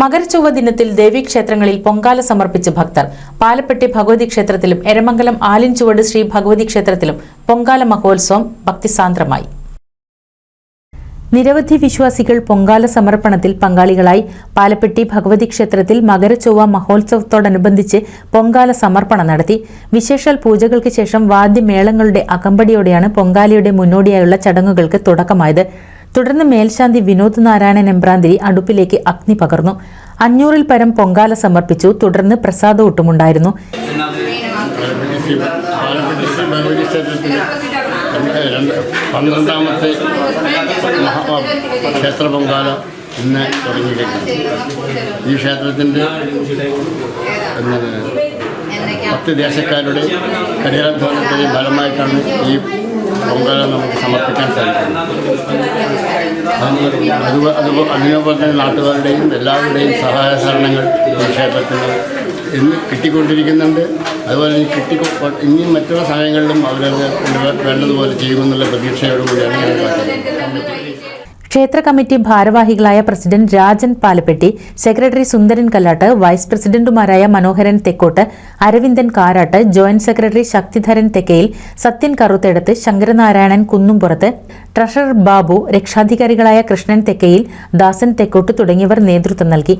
മകരചൊവ്വ ദിനത്തിൽ ദേവീക്ഷേത്രങ്ങളിൽ പൊങ്കാല സമർപ്പിച്ച ഭക്തർ. പാലപ്പെട്ടി ഭഗവതി ക്ഷേത്രത്തിലും എരമംഗലം ആലിൻചുവട് ശ്രീ ഭഗവതി ക്ഷേത്രത്തിലും പൊങ്കാല മഹോത്സവം ഭക്തിസാന്ദ്രമായി. നിരവധി വിശ്വാസികൾ പൊങ്കാല സമർപ്പണത്തിൽ പങ്കാളികളായി പാലപ്പെട്ടി ഭഗവതി ക്ഷേത്രത്തിൽ മകരചൊവ്വ മഹോത്സവത്തോടനുബന്ധിച്ച് പൊങ്കാല സമർപ്പണം നടത്തി. വിശേഷാൽ പൂജകൾക്ക് ശേഷം വാദ്യമേളങ്ങളുടെ അകമ്പടിയോടെയാണ് പൊങ്കാലയുടെ മുന്നോടിയായുള്ള ചടങ്ങുകൾക്ക് തുടക്കമായത്. തുടർന്ന് മേൽശാന്തി വിനോദ് നാരായണൻ എമ്പ്രാന്തിരി അടുപ്പിലേക്ക് അഗ്നി പകർന്നു. അഞ്ഞൂറിൽ പരം പൊങ്കാല സമർപ്പിച്ചു. തുടർന്ന് പ്രസാദവൂട്ടുമുണ്ടായിരുന്നു പന്ത്രണ്ടാമത്തെ ക്ഷേത്ര പൊങ്കാല ഇന്ന് തുടങ്ങിയിരിക്കുന്നു. ഈ ക്ഷേത്രത്തിന്റെ പത്ത് ദേശക്കാരുടെ കഠിനാധ്വാനത്തിന്റെ ഫലമായിട്ടാണ് ഈ പൊങ്കാല നമുക്ക് സമർപ്പിക്കാൻ സാധിക്കുന്നത്. അതുപോലെ തന്നെ നാട്ടുകാരുടെയും എല്ലാവരുടെയും സഹായ സഹകരണങ്ങൾ ഈ ക്ഷേത്രത്തിന് ഇന്ന് കിട്ടിക്കൊണ്ടിരിക്കുന്നുണ്ട്. അതുപോലെ ഇനി കിട്ടി ഇനിയും മറ്റുള്ള സമയങ്ങളിലും അവരത് വേണ്ടതുപോലെ ചെയ്യുമെന്നുള്ള പ്രതീക്ഷയോടുകൂടിയാണ് ഞാൻ ക്ഷേത്ര കമ്മിറ്റി ഭാരവാഹികളായ president Rajan Palappetti secretary Sundaran Kallatt vice പ്രസിഡന്റുമാരായ Manoharan Thekkott Aravindan Karat joint secretary Sakthidharan Thekkayil Sathyan Karuthedathu Sankaranarayanan Kunnumpurath treasurer Babu രക്ഷാധികാരികളായ Krishnan Thekkayil Dasan Thekkott തുടങ്ങിയവർ നേതൃത്വം നൽകി.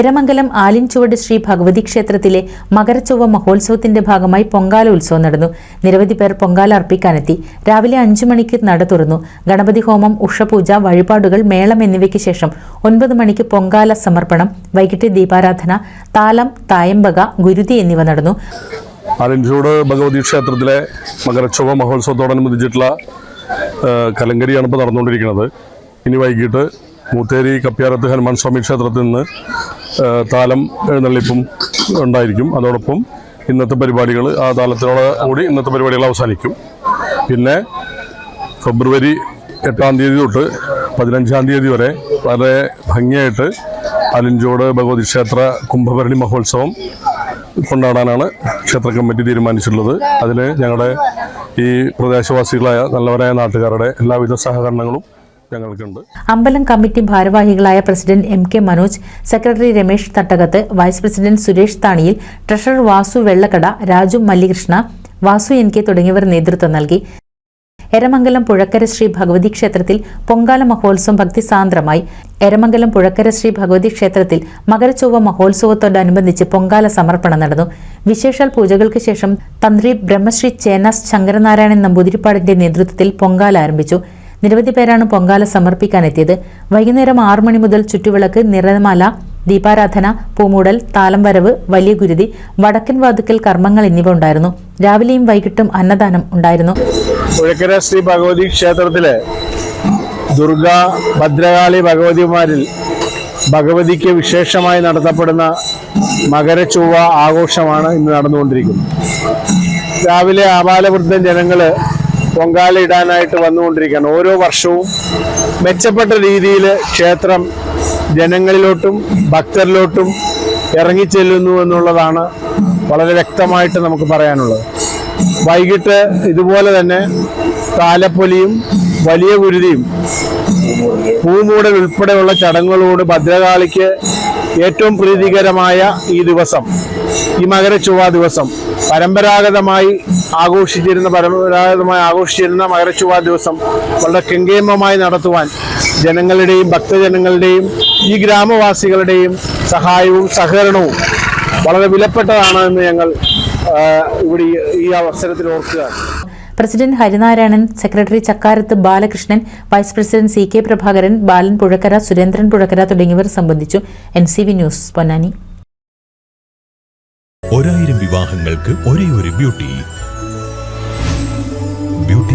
എരമംഗലം ആലിൻചുവട് ശ്രീ ഭഗവതി ക്ഷേത്രത്തിലെ മകരച്ചൊവ്വ മഹോത്സവത്തിന്റെ ഭാഗമായി പൊങ്കാല ഉത്സവം നടന്നു. നിരവധി പേർ പൊങ്കാല അർപ്പിക്കാനെത്തി. രാവിലെ അഞ്ചു മണിക്ക് നട തുറന്നു. ഗണപതി ഹോമം ഉഷപൂജ വഴിപാടുകൾ മേളം എന്നിവയ്ക്ക് ശേഷം ഒൻപത് മണിക്ക് പൊങ്കാല സമർപ്പണം വൈകിട്ട് ദീപാരാധന താലം തായമ്പക ഗുരുതി എന്നിവ നടന്നു. ആലിൻചുവട് ഭഗവതി ക്ഷേത്രത്തിലെ മകരച്ചൊവ്വ മഹോത്സവത്തോടനുബന്ധിച്ചിട്ടുള്ള കലങ്കരിയാണ് ഇപ്പോൾ നടന്നുകൊണ്ടിരിക്കുന്നത്. ഇനി വൈകിട്ട് മൂത്തേരി കപ്പ്യാരത്ത് ഹനുമാൻ സ്വാമി ക്ഷേത്രത്തിൽ നിന്ന് താലം എഴുന്നള്ളിപ്പും ഉണ്ടായിരിക്കും. അതോടൊപ്പം ഇന്നത്തെ പരിപാടികൾ ആ താലത്തിനോട് കൂടി ഇന്നത്തെ പരിപാടികൾ അവസാനിക്കും. പിന്നെ ഫെബ്രുവരി എട്ടാം തീയതി തൊട്ട് പതിനഞ്ചാം തീയതി വരെ വളരെ ഭംഗിയായിട്ട് അലിഞ്ചോട് ഭഗവതി ക്ഷേത്ര കുംഭഭരണി മഹോത്സവം കൊണ്ടാടാനാണ് ക്ഷേത്ര കമ്മിറ്റി തീരുമാനിച്ചിട്ടുള്ളത്. അതിന് ഞങ്ങളുടെ ഈ പ്രദേശവാസികളായ നല്ലവരായ നാട്ടുകാരുടെ എല്ലാവിധ സഹകരണങ്ങളും ഞങ്ങൾക്കുണ്ട്. അമ്പലം കമ്മിറ്റി ഭാരവാഹികളായ president M K Manoj secretary Ramesh Thattakath vice president Suresh Thaniyil treasurer Vasu Vellakkada Raju Mallikrishna Vasu N K തുടങ്ങിയവർ നേതൃത്വം നൽകി. എരമംഗലം പുഴക്കര ശ്രീ ഭഗവതി ക്ഷേത്രത്തിൽ പൊങ്കാല മഹോത്സവം ഭക്തിസാന്ദ്രമായി എരമംഗലം പുഴക്കര ശ്രീ ഭഗവതി ക്ഷേത്രത്തിൽ മകരച്ചൊവ്വ മഹോത്സവത്തോടനുബന്ധിച്ച് പൊങ്കാല സമർപ്പണം നടന്നു. വിശേഷാൽ പൂജകൾക്ക് ശേഷം തന്ത്രി ബ്രഹ്മശ്രീ ചേനാസ് ശങ്കരനാരായണൻ നമ്പൂതിരിപ്പാടിന്റെ നേതൃത്വത്തിൽ പൊങ്കാല ആരംഭിച്ചു. നിരവധി പേരാണ് പൊങ്കാല സമർപ്പിക്കാനെത്തിയത്. വൈകുന്നേരം ആറു മണി മുതൽ ചുറ്റുവിളക്ക് നിറമാല ദീപാരാധന പൂമൂടൽ താലം വരവ് വലിയ ഗുരുതി വടക്കൻ വാതുക്കൽ കർമ്മങ്ങൾ എന്നിവ ഉണ്ടായിരുന്നു. രാവിലെയും വൈകിട്ടും അന്നദാനം ഉണ്ടായിരുന്നു. ശ്രീ ഭഗവതി ക്ഷേത്രത്തിലെ ദുർഗ ഭദ്രകാളി ഭഗവതിമാരിൽ ഭഗവതിക്ക് വിശേഷമായി നടത്തപ്പെടുന്ന മകരച്ചൊവ്വ ആഘോഷമാണ് ഇന്ന് നടന്നുകൊണ്ടിരിക്കുന്നത്. രാവിലെ ആബാലവൃദ്ധൻ ജനങ്ങൾ പൊങ്കാല ഇടാനായിട്ട് വന്നുകൊണ്ടിരിക്കുകയാണ്. ഓരോ വർഷവും മെച്ചപ്പെട്ട രീതിയിൽ ക്ഷേത്രം ജനങ്ങളിലോട്ടും ഭക്തരിലോട്ടും ഇറങ്ങിച്ചെല്ലുന്നു എന്നുള്ളതാണ് വളരെ വ്യക്തമായിട്ട് നമുക്ക് പറയാനുള്ളത്. വൈകിട്ട് ഇതുപോലെ തന്നെ താലപ്പൊലിയും വലിയ കുരുതിയും പൂമൂടൽ ഉൾപ്പെടെയുള്ള ചടങ്ങുകളോട് ഭദ്രകാളിക്ക് ഏറ്റവും പ്രീതികരമായ ഈ ദിവസം ഈ മകരച്ചൊവ്വ ദിവസം പരമ്പരാഗതമായി ആഘോഷിച്ചിരുന്ന പരമ്പരാഗതമായി ആഘോഷിച്ചിരുന്ന മകരച്ചുവാ ദിവസം വളരെ കെങ്കേമമായി നടത്തുവാൻ ജനങ്ങളുടെയും ഭക്തജനങ്ങളുടെയും ഈ ഗ്രാമവാസികളുടെയും സഹായവും സഹകരണവും വളരെ വിലപ്പെട്ടതാണ് എന്ന് ഞങ്ങൾ ഇവിടെ ഈ- ഈ അവസരത്തിൽ ഓർക്കുകയാണ് president Harinarayanan secretary Chakkarath Balakrishnan vice president C K Prabhakaran Balan Puzhakkara Surendran Puzhakkara തുടങ്ങിയവർ സംബന്ധിച്ചു N C V news Ponnani. ഒരായിരം വിവാഹങ്ങൾക്ക് ഒരേ ഒരു ബ്യൂട്ടി.